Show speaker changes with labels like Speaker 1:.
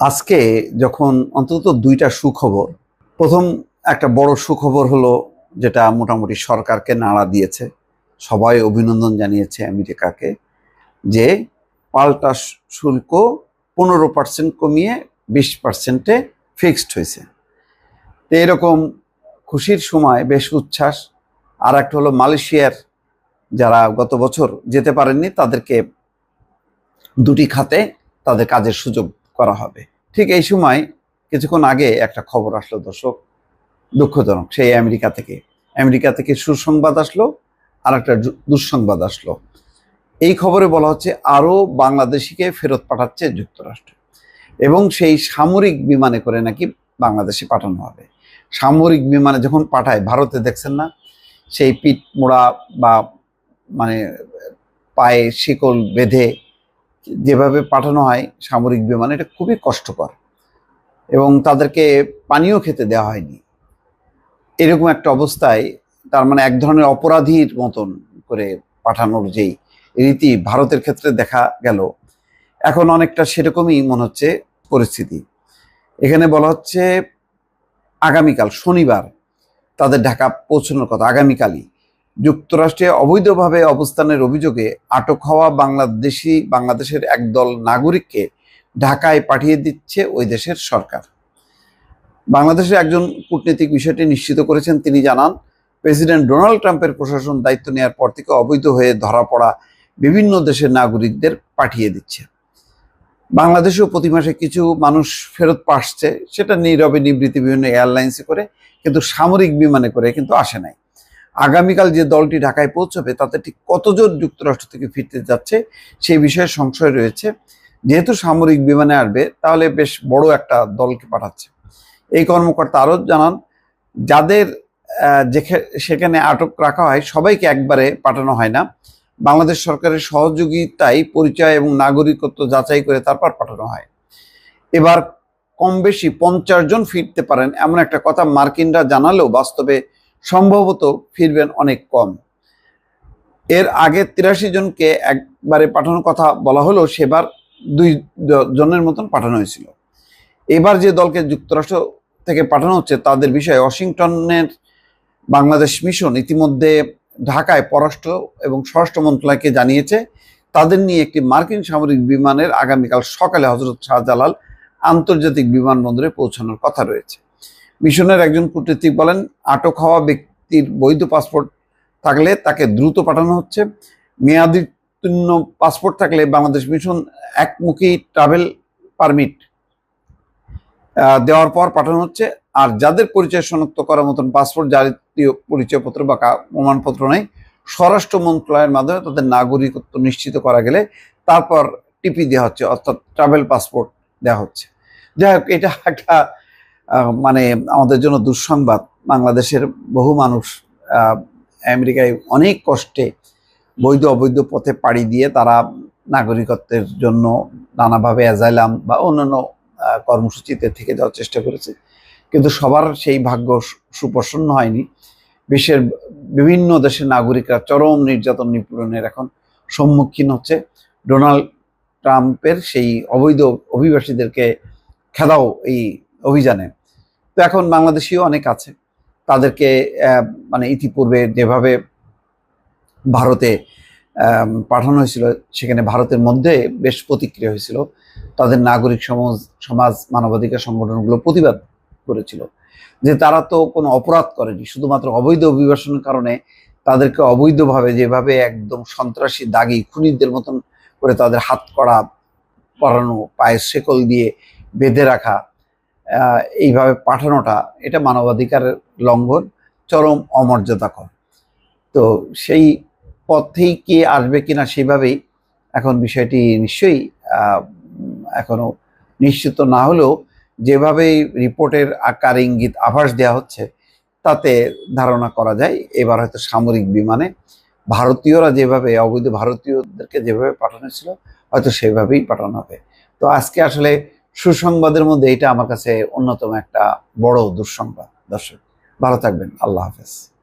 Speaker 1: আজকে যখন অন্তত দুইটা সুখবর, প্রথম একটা বড় সুখবর হলো যেটা মোটামুটি সরকারকে নাড়া দিয়েছে, সবাই অভিনন্দন জানিয়েছে আমেরিকাকে, যে পাল্টা শুল্ক পনেরো পার্সেন্ট কমিয়ে বিশ পার্সেন্টে ফিক্সড হয়েছে। তো এরকম খুশির সময়, বেশ উচ্ছ্বাস। আর একটা হলো মালয়েশিয়ার যারা গত বছর যেতে পারেননি, তাদেরকে দুটি খাতে তাদের কাজের সুযোগ করা হবে। ঠিক এই সময় কিছুক্ষণ আগে একটা খবর আসলো দর্শক, দুঃখজনক। সেই আমেরিকা থেকে। আমেরিকা থেকে সুসংবাদ আসলো আর একটা দুঃসংবাদ আসলো। এই খবরে বলা হচ্ছে আরও বাংলাদেশিকে ফেরত পাঠাচ্ছে যুক্তরাষ্ট্র। এবং সেই সামরিক বিমানে করে নাকি বাংলাদেশে পাঠানো হবে। সামরিক বিমানে যখন পাঠায়, ভারতে দেখছেন না? সেই পিঠ মোড়া বা মানে পায়ে শিকল বেঁধে যেভাবে পাঠানো হয় সামরিক বিমানে, এটা খুবই কষ্টকর। এবং তাদেরকে পানীয় খেতে দেওয়া হয়নি। এরকম একটা অবস্থায় তার মানে এক ধরনের অপরাধীর মতন করে পাঠানোর যেই রীতি ভারতের ক্ষেত্রে দেখা গেল, এখন অনেকটা সেরকমই মনে হচ্ছে পরিস্থিতি। এখানে বলা হচ্ছে আগামীকাল, শনিবার তাদের ঢাকা পৌঁছানোর কথা, আগামীকালই। যুক্তরাষ্ট্রে অবৈধভাবে অবস্থানের অভিযোগে আটক হওয়া বাংলাদেশি, বাংলাদেশের একদল নাগরিককে ঢাকায় পাঠিয়ে দিচ্ছে ওই দেশের সরকার। বাংলাদেশের একজন কূটনীতিক বিষয়টি নিশ্চিত করেছেন। তিনি জানান, প্রেসিডেন্ট ডোনাল্ড ট্রাম্পের প্রশাসন দায়িত্ব নেওয়ার পর থেকে অবৈধ হয়ে ধরা পড়া বিভিন্ন দেশের নাগরিকদের পাঠিয়ে দিচ্ছে। বাংলাদেশেও প্রতি মাসে কিছু মানুষ ফেরত পাসছে সেটা নীরবে নিবৃত্তি বিভিন্ন এয়ারলাইন্সে করে, কিন্তু সামরিক বিমানে করে, কিন্তু আসে নাই। আগামীকাল যে দলটি ঢাকায় পৌঁছবে, তাতে ঠিক কতজন যুক্তরাষ্ট্র থেকে ফিরতে যাচ্ছে সেই বিষয়ে সংশয় রয়েছে। যেহেতু সামরিক বিমানে আসবে, তাহলে বেশ বড় একটা দলকে পাঠাচ্ছে। এই কর্মকর্তা আরও জানান, যাদের সেখানে আটক রাখা হয়, সবাইকে একবারে পাঠানো হয় না। বাংলাদেশ সরকারের সহযোগিতায় পরিচয় এবং নাগরিকত্ব যাচাই করে তারপর পাঠানো হয়। এবার কম বেশি পঞ্চাশ জন ফিরতে পারেন, এমন একটা কথা মার্কিনরা জানালেও বাস্তবে সম্ভবত ফিরবেন অনেক কম। এর আগে তিরাশি জনকে একবারে পাঠানোর কথা বলা হলেও সেবার দুই জনের মতন পাঠানো হয়েছিল। এবার যে দলকে যুক্তরাষ্ট্র থেকে পাঠানো হচ্ছে তাদের বিষয়ে ওয়াশিংটনের বাংলাদেশ মিশন ইতিমধ্যে ঢাকায় পররাষ্ট্র এবং স্বরাষ্ট্র মন্ত্রণালয়কে জানিয়েছে, তাদের নিয়ে একটি মার্কিন সামরিক বিমানের আগামীকাল সকালে হজরত শাহজালাল আন্তর্জাতিক বিমানবন্দরে পৌঁছানোর কথা রয়েছে। মিশনের একজন কূটনীতিক বলেন, আটক হওয়া ব্যক্তির বৈধ পাসপোর্ট থাকলে তাকে দ্রুত পাঠানো হচ্ছে। মেয়াদোত্তীর্ণ পাসপোর্ট থাকলে বাংলাদেশ মিশন একমুখী ট্রাভেল পারমিট দেওয়ার পর পাঠানো হচ্ছে। আর যাদের পরিচয় শনাক্ত করার মতন পাসপোর্ট, জাতীয় পরিচয়পত্র বা প্রমাণপত্র নেই, স্বরাষ্ট্র মন্ত্রণালয়ের মাধ্যমে তাদের নাগরিকত্ব নিশ্চিত করা গেলে তারপর টিপি দেওয়া হচ্ছে, অর্থাৎ ট্রাভেল পাসপোর্ট দেওয়া হচ্ছে। যাই হোক, এটা একটা মানে আমাদের জন্য দুঃসংবাদ। বাংলাদেশের বহু মানুষ আমেরিকায় অনেক কষ্টে বৈধ অবৈধ পথে পাড়ি দিয়ে তারা নাগরিকত্বের জন্য নানাভাবে অ্যাজাইলাম বা অন্যান্য কর্মসূচিতে থেকে যাওয়ার চেষ্টা করেছে। কিন্তু সবার সেই ভাগ্য সুপ্রসন্ন হয়নি। বিশ্বের বিভিন্ন দেশের নাগরিকরা চরম নির্যাতন নিপীড়নের এখন সম্মুখীন হচ্ছে। ডোনাল্ড ট্রাম্পের সেই অবৈধ অভিবাসীদেরকে খেদাও এই অভিযানে। তো এখন বাংলাদেশিও অনেক আছে। তাদেরকে মানে ইতিপূর্বে যেভাবে ভারতে পাঠানো হয়েছিল, সেখানে ভারতের মধ্যে বেশ প্রতিক্রিয়া হয়েছিল। তাদের নাগরিক সমাজ সমাজ মানবাধিকার সংগঠনগুলো প্রতিবাদ করেছিল। যে তারা তো কোনো অপরাধ করেনি, শুধুমাত্র অবৈধ অভিবাসনের কারণে তাদেরকে অবৈধভাবে যেভাবে একদম সন্ত্রাসী দাগি খুনিদের মতন করে তাদের হাত করা, পরানো পায়ের শেকল দিয়ে বেঁধে রাখা এইভাবে পাঠানোটা এটা মানবাধিকারের লঙ্ঘন চরম অমর্যাদাকর। তো সেই পথেই কে আসবে কিনা সেভাবেই এখন বিষয়টি নিশ্চয়ই আহ, উম, এখনও নিশ্চিত না হলেও যেভাবে রিপোর্টের আকার ইঙ্গিত আভাস দেওয়া হচ্ছে তাতে ধারণা করা যায় এবার হয়তো সামরিক বিমানে ভারতীয়রা যেভাবে অবৈধ ভারতীয়দেরকে যেভাবে পাঠানো ছিল হয়তো সেভাবেই পাঠানো হবে। তো আজকে আসলে সুসংবাদের মধ্যে এটা আমার কাছে অন্যতম একটা বড় দুঃসংবাদ। দর্শক ভালো থাকবেন। আল্লাহ হাফেজ।